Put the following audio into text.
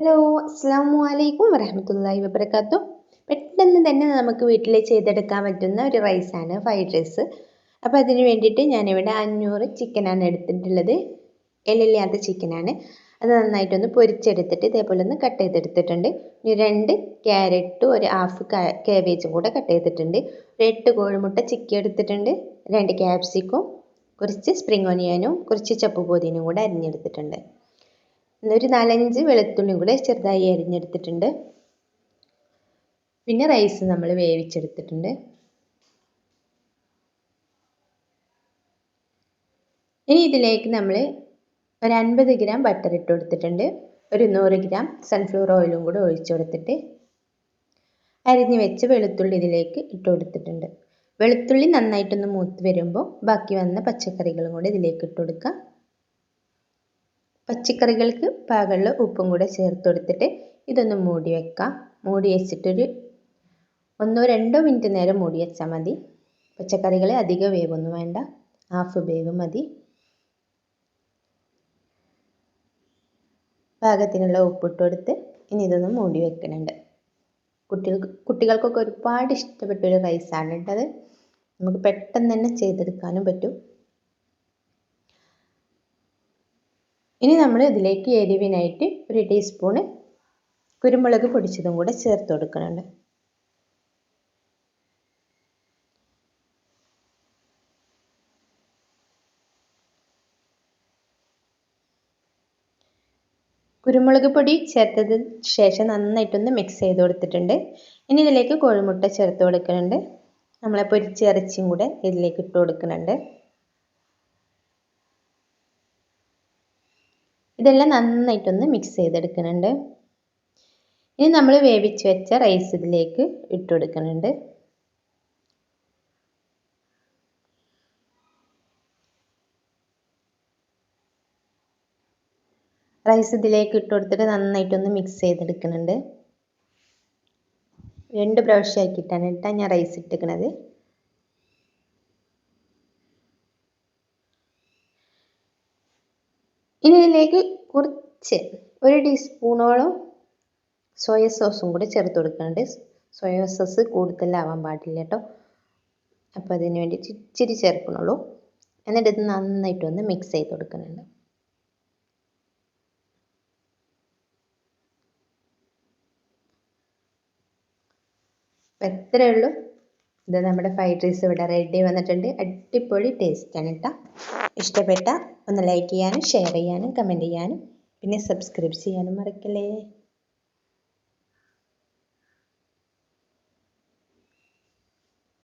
Hello അസ്സാം വലൈക്കും വരഹമത്തല്ലാഹി വബർക്കാത്തു പെട്ടെന്ന് തന്നെ നമുക്ക് വീട്ടിൽ ചെയ്തെടുക്കാൻ പറ്റുന്ന ഒരു റൈസാണ് ഫ്രൈഡ് റൈസ്. അപ്പോൾ അതിന് വേണ്ടിയിട്ട് ഞാനിവിടെ അഞ്ഞൂറ് ചിക്കനാണ് എടുത്തിട്ടുള്ളത്. എല്ലില്ലാത്ത ചിക്കനാണ്. അത് നന്നായിട്ടൊന്ന് പൊരിച്ചെടുത്തിട്ട് ഇതേപോലെ ഒന്ന് കട്ട് ചെയ്തെടുത്തിട്ടുണ്ട്. ഇനി രണ്ട് ക്യാരറ്റും ഒരു ഹാഫ് കാബേജും കൂടെ കട്ട് ചെയ്തിട്ടുണ്ട്. ഒരു എട്ട് കോഴിമുട്ട ചിക്കി എടുത്തിട്ടുണ്ട്. രണ്ട് ക്യാപ്സിക്കും കുറച്ച് സ്പ്രിംഗ് ഒനിയനും കുറച്ച് ചപ്പ് പോതിനും കൂടെ അരിഞ്ഞെടുത്തിട്ടുണ്ട്. ഒരു നാലഞ്ച് വെളുത്തുള്ളിയും കൂടെ ചെറുതായി അരിഞ്ഞെടുത്തിട്ടുണ്ട്. പിന്നെ റൈസ് നമ്മൾ വേവിച്ചെടുത്തിട്ടുണ്ട്. ഇനി ഇതിലേക്ക് നമ്മൾ ഒരു അൻപത് ഗ്രാം ബട്ടർ ഇട്ട് കൊടുത്തിട്ടുണ്ട്. ഒരു നൂറ് ഗ്രാം സൺഫ്ലവർ ഓയിലും കൂടെ ഒഴിച്ചു കൊടുത്തിട്ട് അരിഞ്ഞ് വെച്ച് വെളുത്തുള്ളി ഇതിലേക്ക് ഇട്ട് കൊടുത്തിട്ടുണ്ട്. വെളുത്തുള്ളി നന്നായിട്ടൊന്ന് മൂത്ത് വരുമ്പോൾ ബാക്കി വന്ന പച്ചക്കറികളും കൂടെ ഇതിലേക്ക് ഇട്ട് കൊടുക്കുക പച്ചക്കറികൾക്ക് പാകമുള്ള ഉപ്പും കൂടെ ചേർത്ത് കൊടുത്തിട്ട് ഇതൊന്ന് മൂടി വെക്കാം. മൂടി വെച്ചിട്ടൊരു ഒന്നോ രണ്ടോ മിനിറ്റ് നേരം മൂടി വെച്ചാൽ മതി. പച്ചക്കറികളെ അധികം വേവൊന്നും വേണ്ട. ഹാഫ് വേവ് മതി. പാകത്തിനുള്ള ഉപ്പിട്ട് കൊടുത്ത് ഇനി ഇതൊന്ന് മൂടി വെക്കുന്നുണ്ട് കുട്ടികൾക്ക് കുട്ടികൾക്കൊക്കെ ഒരുപാട് ഇഷ്ടപ്പെട്ട ഒരു റൈസാണ് കേട്ടത് നമുക്ക് പെട്ടെന്ന് തന്നെ ചെയ്തെടുക്കാനും പറ്റും. ഇനി നമ്മൾ ഇതിലേക്ക് എരിവിനായിട്ട് ഒരു ടീസ്പൂണ് കുരുമുളക് പൊടിച്ചതും കൂടെ ചേർത്ത് കൊടുക്കുന്നുണ്ട്. കുരുമുളക് പൊടി ചേർത്തതിന് ശേഷം നന്നായിട്ടൊന്ന് മിക്സ് ചെയ്ത് കൊടുത്തിട്ടുണ്ട്. ഇനി ഇതിലേക്ക് കോഴിമുട്ട ചേർത്ത് കൊടുക്കുന്നുണ്ട്. നമ്മളെ പൊരിച്ച ഇറച്ചിയും കൂടെ ഇതിലേക്ക് ഇട്ട് കൊടുക്കുന്നുണ്ട്. ഇതെല്ലാം നന്നായിട്ടൊന്ന് മിക്സ് ചെയ്തെടുക്കുന്നുണ്ട്. ഇനി നമ്മൾ വേവിച്ച് വെച്ച റൈസ് ഇതിലേക്ക് ഇട്ട് കൊടുക്കുന്നുണ്ട്. റൈസ് ഇതിലേക്ക് ഇട്ട് കൊടുത്തിട്ട് നന്നായിട്ടൊന്ന് മിക്സ് ചെയ്തെടുക്കുന്നുണ്ട്. രണ്ട് പ്രാവശ്യം ആക്കിയിട്ടാണ് കേട്ടോ ഞാൻ റൈസ് ഇട്ടിരിക്കുന്നത് ഇനി ഇതിലേക്ക് കുറച്ച് ഒരു ടീസ്പൂണോളം സോയ സോസും കൂടി ചേർത്ത് കൊടുക്കുന്നുണ്ട് സോയ സോസ് കൂടുതലാവാൻ പാടില്ല കേട്ടോ അപ്പോൾ അതിന് വേണ്ടി ഇച്ചിരി ചേർക്കണുള്ളൂ. എന്നിട്ട് ഇത് നന്നായിട്ട് ഒന്ന് മിക്സ് ചെയ്ത് കൊടുക്കുന്നുണ്ട്. ഉള്ളൂ. ഇത് നമ്മുടെ ഫ്രൈഡ് റൈസ് ഇവിടെ റെഡി വന്നിട്ടുണ്ട്. അടിപൊളി ടേസ്റ്റാണ് കേട്ടോ ഇഷ്ടപ്പെട്ട ഒന്ന് ലൈക്ക് ചെയ്യാനും ഷെയർ ചെയ്യാനും കമന്റ് ചെയ്യാനും പിന്നെ സബ്സ്ക്രൈബ് ചെയ്യാനും മറക്കല്ലേ?